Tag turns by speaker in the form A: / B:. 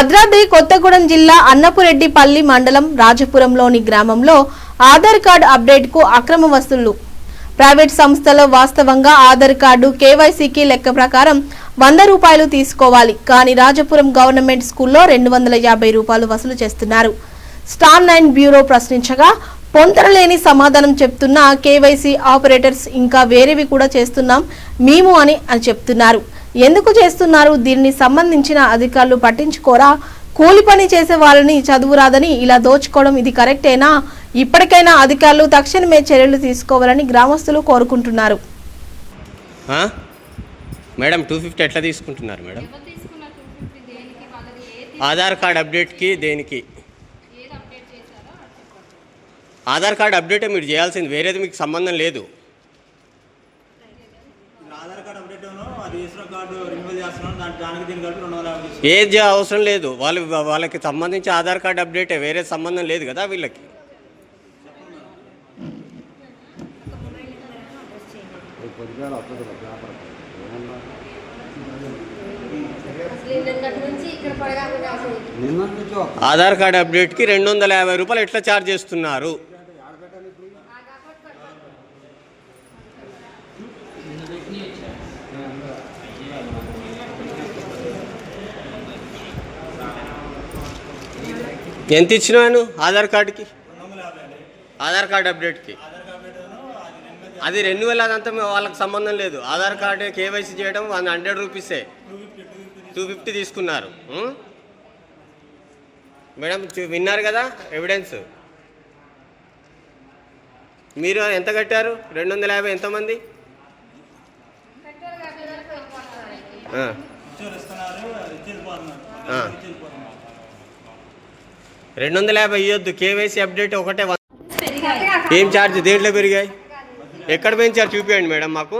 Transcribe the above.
A: భద్రాద్రి కొత్తగూడెం జిల్లా అన్నపురెడ్డిపల్లి మండలం రాజపురంలోని గ్రామంలో ఆధార్ కార్డు అప్డేట్కు అక్రమ వసూళ్ళు. ప్రైవేట్ సంస్థలో వాస్తవంగా ఆధార్ కార్డు కేవైసీకి లెక్క ప్రకారం వంద రూపాయలు తీసుకోవాలి. కానీ రాజపురం గవర్నమెంట్ స్కూల్లో రెండు వందల యాభై రూపాయలు వసూలు చేస్తున్నారు. స్టార్ నైన్ బ్యూరో ప్రశ్నించగా పొంతనలేని సమాధానం చెప్తున్న కేవైసీ ఆపరేటర్స్ ఇంకా వేరేవి కూడా చేస్తున్నాం. మేము అని అని చెప్తున్నారు. ఎందుకు చేస్తున్నారు? దీనిని సంబంధించిన అధికారులు పట్టించుకోరా? కూలి పని చేసే వాళ్ళని చదువు రాదని ఇలా దోచుకోవడం ఇది కరెక్టేనా? ఇప్పటికైనా అధికారులు తక్షణమే చర్యలు తీసుకోవాలని గ్రామస్తులు కోరుకుంటున్నారు.
B: ఆ? మేడం టూ ఫిఫ్టీ ఎట్లా తీసుకుంటున్నారు మేడం? ఆధార్ కార్డ్ అప్డేట్కి దేనికి?
C: ఏది అప్డేట్ చేశారో అది చెప్పండి.
B: ఆధార్ కార్డ్ అప్డేటే మీరు చేయాల్సింది వేరేది మీకు సంబంధం లేదు.
D: ఆధార్ కార్డు అప్డేట్ అది ఇస్రో కార్డు రెన్యువల్ చేస్తున్నాను దాని దానికి దీనికి కలిపి రెండు వందల యాభై తీసుకున్నాను.
B: ఏది అవసరం లేదు. వాళ్ళు వాళ్ళకి సంబంధించి ఆధార్ కార్డ్ అప్డేటే వేరే సంబంధం లేదు కదా వీళ్ళకి. ఆధార్ కార్డ్ అప్డేట్కి రెండు వందల యాభై రూపాయలు ఎట్లా ఛార్జ్ చేస్తున్నారు? ఎంత ఇచ్చినాను ఆధార్ కార్డుకి? ఆధార్ కార్డ్ అప్డేట్కి? అది రెన్యువల్ అదంతా వాళ్ళకి సంబంధం లేదు. ఆధార్ కార్డు కేవైసీ చేయడం వన్ హండ్రెడ్ రూపీసే. టూ ఫిఫ్టీ తీసుకున్నారు. మేడం చూ- విన్నారు కదా ఎవిడెన్స్? మీరు ఎంత కట్టారు? రెండు వందల యాభై ఎంతమంది? రెండు వందల యాభై ఇవ్వద్దు కేవైసీ అప్డేట్ ఒకటే ఏం ఛార్జ్ దేంట్లో పెరిగాయి? ఎక్కడ పెంచారు? చూపించండి మేడం మాకు.